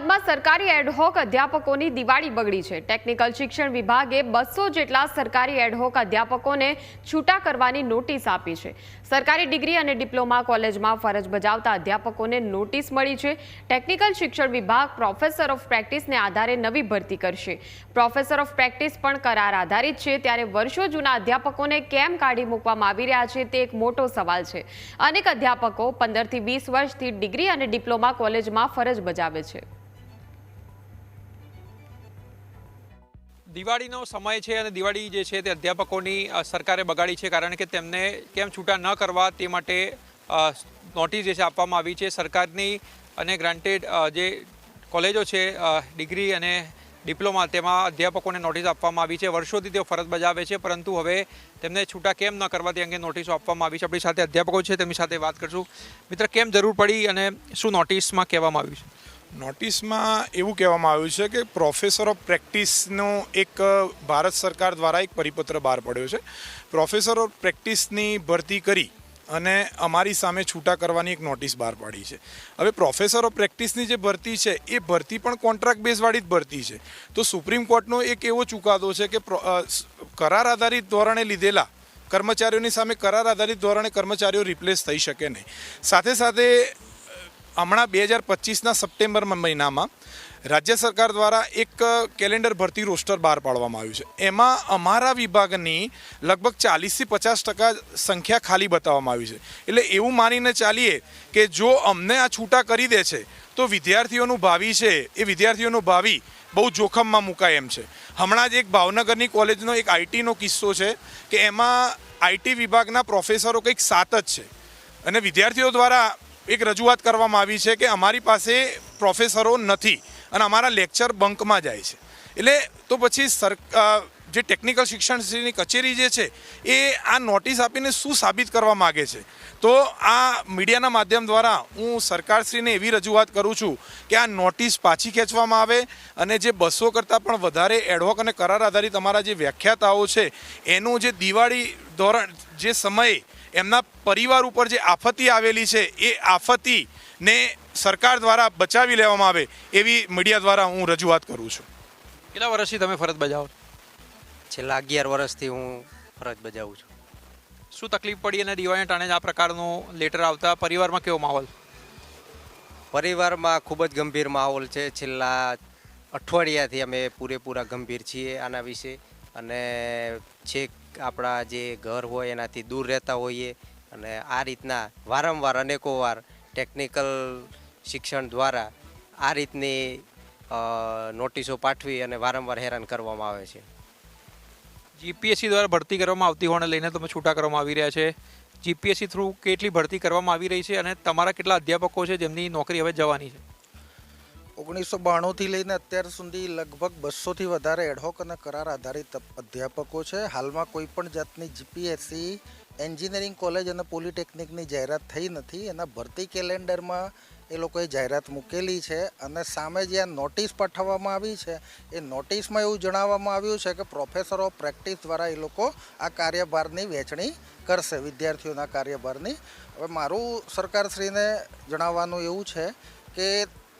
અમદાવાદમાં સરકારી એડહોક અધ્યાપકોની દિવાળી બગડી છે. ટેકનિકલ શિક્ષણ વિભાગે બસો જેટલા સરકારી એડહોક અધ્યાપકોને છૂટા કરવાની નોટિસ આપી છે. સરકારી ડિગ્રી અને ડિપ્લોમા કોલેજમાં ફરજ બજાવતા અધ્યાપકોને નોટિસ મળી છે. ટેકનિકલ શિક્ષણ વિભાગ પ્રોફેસર ઓફ પ્રેક્ટિસને આધારે નવી ભરતી કરશે. પ્રોફેસર ઓફ પ્રેક્ટિસ પણ કરાર આધારિત છે. ત્યારે વર્ષો જૂના અધ્યાપકોને કેમ કાઢી મૂકવામાં આવી રહ્યા છે તે એક મોટો સવાલ છે. અનેક અધ્યાપકો પંદરથી વીસ વર્ષથી ડિગ્રી અને ડિપ્લોમા કોલેજમાં ફરજ બજાવે છે. દિવાળીનો સમય છે અને દિવાળી જે છે તે અધ્યાપકોની સરકારે બગાડી છે કારણ કે તેમને કેમ છૂટા ન કરવા તે માટે નોટિસ જે છે આપવામાં આવી છે. સરકારની અને ગ્રાન્ટેડ જે કોલેજો છે ડિગ્રી અને ડિપ્લોમા તેમાં અધ્યાપકોને નોટિસ આપવામાં આવી છે. વર્ષોથી તેઓ ફરજ બજાવે છે, પરંતુ હવે તેમને છૂટા કેમ ન કરવા તે અંગે નોટિસો આપવામાં આવી છે. આપણી સાથે અધ્યાપકો છે, તેમની સાથે વાત કરશું. મિત્ર, કેમ જરૂર પડી અને શું નોટિસમાં કહેવામાં આવ્યું છે? નોટિસમાં એવું કહેવામાં આવ્યું છે કે પ્રોફેસર ઓફ પ્રેક્ટિસનો એક ભારત સરકાર દ્વારા એક પરિપત્ર બહાર પડ્યો છે. પ્રોફેસર ઓફ પ્રેક્ટિસની ભરતી કરી અને અમારી સામે છૂટા કરવાની એક નોટિસ બહાર પાડી છે. હવે પ્રોફેસર ઓફ પ્રેક્ટિસની જે ભરતી છે, એ ભરતી પણ કોન્ટ્રાક્ટ બેઝવાળી જ ભરતી છે. તો સુપ્રીમ કોર્ટનો એક એવો ચુકાદો છે કે કરાર આધારિત ધોરણે લીધેલા કર્મચારીઓની સામે કરાર આધારિત ધોરણે કર્મચારીઓ રિપ્લેસ થઈ શકે નહીં. સાથે સાથે હમણાં બે હજાર પચીસના સપ્ટેમ્બર મહિનામાં રાજ્ય સરકાર દ્વારા એક કેલેન્ડર ભરતી રોસ્ટર બહાર પાડવામાં આવ્યું છે. એમાં અમારા વિભાગની લગભગ ચાલીસથી પચાસ ટકા સંખ્યા ખાલી બતાવવામાં આવી છે. એટલે એવું માનીને ચાલીએ કે જો અમને આ છૂટા કરી દે છે, તો વિદ્યાર્થીઓનું ભાવિ છે, એ વિદ્યાર્થીઓનું ભાવિ બહુ જોખમમાં મુકાય એમ છે. હમણાં જ એક ભાવનગરની કોલેજનો એક આઈટીનો કિસ્સો છે કે એમાં આઈટી વિભાગના પ્રોફેસરો કંઈક સાત જ છે. અને વિદ્યાર્થીઓ દ્વારા એક રજૂઆત કરવામાં આવી છે કે અમારી પાસે પ્રોફેસરો નથી અને અમારા લેક્ચર બંકમાં જાય છે. એટલે તો પછી સર જે ટેકનિકલ શિક્ષણશ્રીની કચેરી જે છે, એ આ નોટિસ આપીને શું સાબિત કરવા માગે છે? તો આ મીડિયાના માધ્યમ દ્વારા હું સરકારશ્રીને એવી રજૂઆત કરું છું કે આ નોટિસ પાછી ખેંચવામાં આવે અને જે બસો કરતાં પણ વધારે એડવોક અને કરાર આધારિત અમારા જે વ્યાખ્યાતાઓ છે, એનું જે દિવાળી ધોરણ, જે સમયે એમના પરિવાર ઉપર જે આફતી આવેલી છે એ આફતીને સરકાર દ્વારા બચાવી લેવામાં આવે એવી મીડિયા દ્વારા હું રજૂઆત કરું છું. કેટલા વર્ષથી તમે ફરજ બજાવો છેલ્લા અગિયાર વર્ષથી હું ફરજ બજાવું છું. શું તકલીફ પડી અને દિવાળીના ટાણે જ આ પ્રકારનું લેટર આવતા? પરિવારમાં કેવો માહોલ? પરિવારમાં ખૂબ જ ગંભીર માહોલ છે. છેલ્લા અઠવાડિયાથી અમે પૂરેપૂરા ગંભીર છીએ આના વિશે અને છેક આપણા જે ઘર હોય એનાથી દૂર રહેતા હોઈએ અને આ રીતના વારંવાર અનેકો વાર ટેકનિકલ શિક્ષણ દ્વારા આ રીતની નોટિસો પાઠવી અને વારંવાર હેરાન કરવામાં આવે છે. જીપીએસસી દ્વારા ભરતી કરવામાં આવતી હોવાને લઈને તમે છૂટા કરવામાં આવી રહ્યા છે. જીપીએસસી થ્રુ કેટલી ભરતી કરવામાં આવી રહી છે અને તમારા કેટલા અધ્યાપકો છે જેમની નોકરી હવે જવાની છે? ઓગણીસો બાણુંથી લઈને અત્યાર સુધી લગભગ બસોથી વધારે એડહોક અને કરાર આધારિત અધ્યાપકો છે. હાલમાં કોઈ પણ જાતની જીપીએસસી એન્જિનિયરિંગ કોલેજ અને પોલિટેકનિકની જાહેરાત થઈ નથી. એના ભરતી કેલેન્ડરમાં એ લોકોએ જાહેરાત મૂકેલી છે અને સામે જે આ નોટિસ પાઠવવામાં આવી છે, એ નોટિસમાં એવું જણાવવામાં આવ્યું છે કે પ્રોફેસર ઓફ પ્રેક્ટિસ દ્વારા એ લોકો આ કાર્યભારની વહેંચણી કરશે, વિદ્યાર્થીઓના કાર્યભારની. હવે મારું સરકારશ્રીને જણાવવાનું એવું છે કે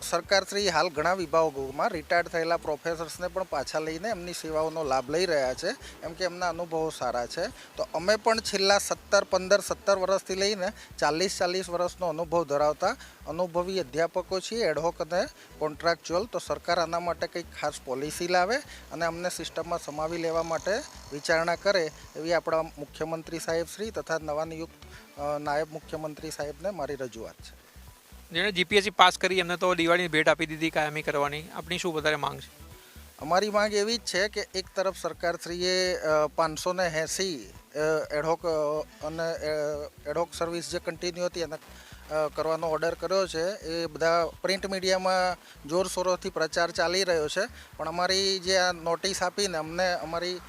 સરકારશ્રી હાલ ઘણા વિભાગોમાં રિટાયર્ડ થયેલા પ્રોફેસર્સને પણ પાછા લઈને એમની સેવાઓનો લાભ લઈ રહ્યા છે. એમ કે એમના અનુભવો સારા છે. તો અમે પણ છેલ્લા સત્તર, પંદર, સત્તર વર્ષથી લઈને ચાલીસ ચાલીસ વર્ષનો અનુભવ ધરાવતા અનુભવી અધ્યાપકો છીએ એડહોક અને કોન્ટ્રાક્ચ્યુઅલ તો સરકાર આના માટે કંઈક ખાસ પોલિસી લાવે અને અમને સિસ્ટમમાં સમાવી લેવા માટે વિચારણા કરે એવી આપણા મુખ્યમંત્રી સાહેબ શ્રી તથા નવા નિયુક્ત નાયબ મુખ્યમંત્રી સાહેબને મારી રજૂઆત છે. જેણે જીપીએસસી પાસ કરી એમને તો દિવાળીની ભેટ આપી દીધી કાયમી કરવાની. આપણી શું વધારે માંગ છે? અમારી માંગ એવી જ છે કે એક તરફ સરકારશ્રીએ પાંચસો ને એંસી એડહોક અને એડહોક સર્વિસ જે કન્ટિન્યુ હતી એને કરવાનો ઓર્ડર કર્યો છે. એ બધા પ્રિન્ટ મીડિયામાં જોરશોરોથી પ્રચાર ચાલી રહ્યો છે. પણ અમારી જે આ નોટિસ આપીને અમને અમારી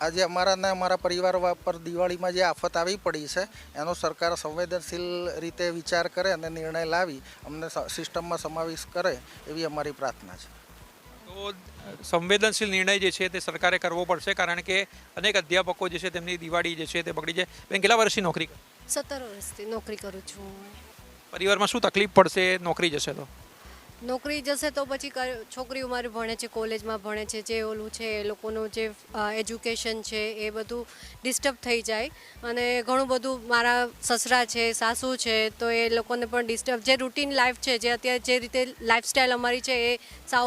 આજે અમારા ને અમારા પરિવાર પર દિવાળીમાં જે આફત આવી પડી છે એનો સરકાર સંવેદનશીલ રીતે વિચાર કરે અને નિર્ણય લાવી અમને સ- સિસ્ટમમાં સમાવેશ કરે એવી અમારી પ્રાર્થના છે. તો સંવેદનશીલ નિર્ણય જે છે તે સરકારે કરવો પડશે કારણ કે અનેક અધ્યાપકો જે છે તેમની દિવાળી જે છે તે બગડી જાય. બેન કેટલા વર્ષથી નોકરી સત્તર વર્ષથી નોકરી કરું છું. પરિવારમાં શું તકલીફ પડશે? નોકરી જશે તો? નોકરી જશે તો પછી છોકરીઓ મારી ભણે છે કોલેજમાં ભણે છે જે ઓલું છે એ લોકોનું જે એજ્યુકેશન છે એ બધું ડિસ્ટર્બ થઈ જાય. અને ઘણું બધું મારા સસરા છે સાસુ છે તો એ લોકોને પણ ડિસ્ટર્બ જે રૂટીન લાઈફ છે જે અત્યારે જે રીતે લાઈફસ્ટાઈલ અમારી છે એ સાવ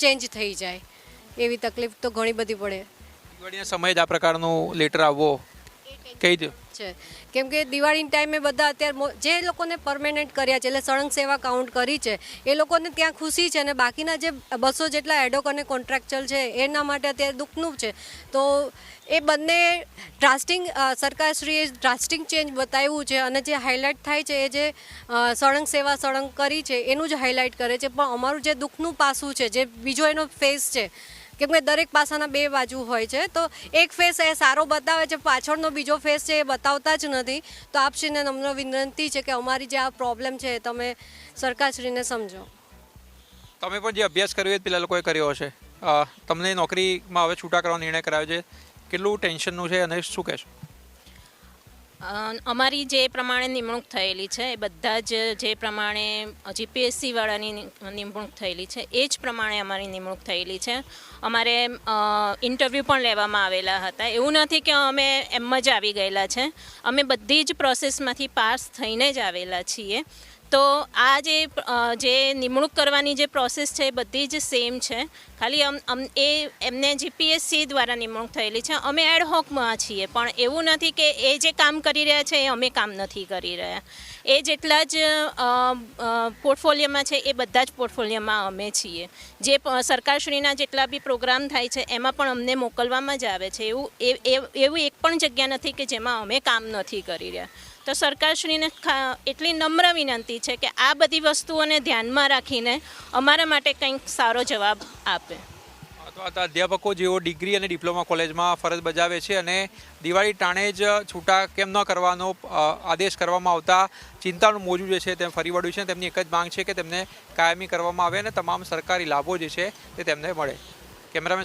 ચેન્જ થઈ જાય. એવી તકલીફ તો ઘણી બધી પડે. સમય જ આ પ્રકારનું લેટર આવવો. કહી દો છે. કેમ કે દિવાળીના ટાઈમે બધા અત્યારે જે લોકોને પરમેનન્ટ કર્યા છે, એટલે સળંગ સેવા કાઉન્ટ કરી છે, એ લોકોને ત્યાં ખુશી છે અને બાકીના જે બસો જેટલા એડોક અને કોન્ટ્રાક્ચર છે, એના માટે અત્યારે દુઃખનું છે. તો એ બંને ડ્રાસ્ટિંગ સરકારશ્રીએ ડ્રાસ્ટિંગ ચેન્જ બતાવ્યું છે અને જે હાઇલાઇટ થાય છે, એ જે સળંગ સેવા સળંગ કરી છે, એનું જ હાઇલાઇટ કરે છે. પણ અમારું જે દુઃખનું પાસું છે, જે બીજો એનો ફેસ છે કેમ કે દરેક પાસાના બે બાજુ હોય છે. તો એક ફેસ એ સારો બતાવે છે, પાછળનો બીજો ફેસ છે એ બતાવતા જ નથી. તો આપશ્રીને નમ્ર વિનંતી છે કે અમારી જે આ પ્રોબ્લેમ છે એ તમે સરકારશ્રીને સમજો. તમે પણ જે અભ્યાસ કર્યો એ પેલા લોકોએ કર્યો હશે. તમને નોકરીમાં હવે છૂટા કરવાનો નિર્ણય કરાવ્યો છે. કેટલું ટેન્શનનું છે અને શું કહેશો? અમારી જે પ્રમાણે નિમણૂક થયેલી છે, એ બધા જ જે પ્રમાણે જીપીએસસી વાળાની નિમણૂક થયેલી છે, એ જ પ્રમાણે અમારી નિમણૂક થયેલી છે. અમારે ઇન્ટરવ્યૂ પણ લેવામાં આવેલા હતા. એવું નથી કે અમે એમ જ આવી ગયેલા છે. અમે બધી જ પ્રોસેસમાંથી પાસ થઈને જ આવેલા છીએ. તો આ જે જે નિમણૂક કરવાની જે પ્રોસેસ છે બધી જ સેમ છે. ખાલી અમ અમ, એ એમને જીપીએસસી દ્વારા નિમણૂક થયેલી છે, અમે એડહોકમાં છીએ, પણ એવું નથી કે એ જે કામ કરી રહ્યા છે એ અમે કામ નથી કરી રહ્યા. એ જેટલા જ પોર્ટફોલિયોમાં છે એ બધા જ પોર્ટફોલિયોમાં અમે છીએ. જે સરકારશ્રીના જેટલા બી પ્રોગ્રામ થાય છે, એમાં પણ અમને મોકલવામાં જ આવે છે. એવું એવું એક પણ જગ્યા નથી કે જેમાં અમે કામ નથી કરી રહ્યા. તો સરકારશ્રીને એટલી નમ્ર વિનંતી છે કે આ બધી વસ્તુઓને ધ્યાનમાં રાખીને અમારા માટે કંઈક સારો જવાબ આપે. અથવા અધ્યાપકો જેઓ ડિગ્રી અને ડિપ્લોમા કોલેજમાં ફરજ બજાવે છે અને દિવાળી ટાણે જ છૂટા કેમ ન કરવાનો આદેશ કરવામાં આવતા ચિંતાનું મોજું જે છે તેમ ફરી વળ્યું છે તેમની એક જ માંગ છે કે તેમને કાયમી કરવામાં આવે અને તમામ સરકારી લાભો જે છે તે તેમને મળે. કેમેરામેન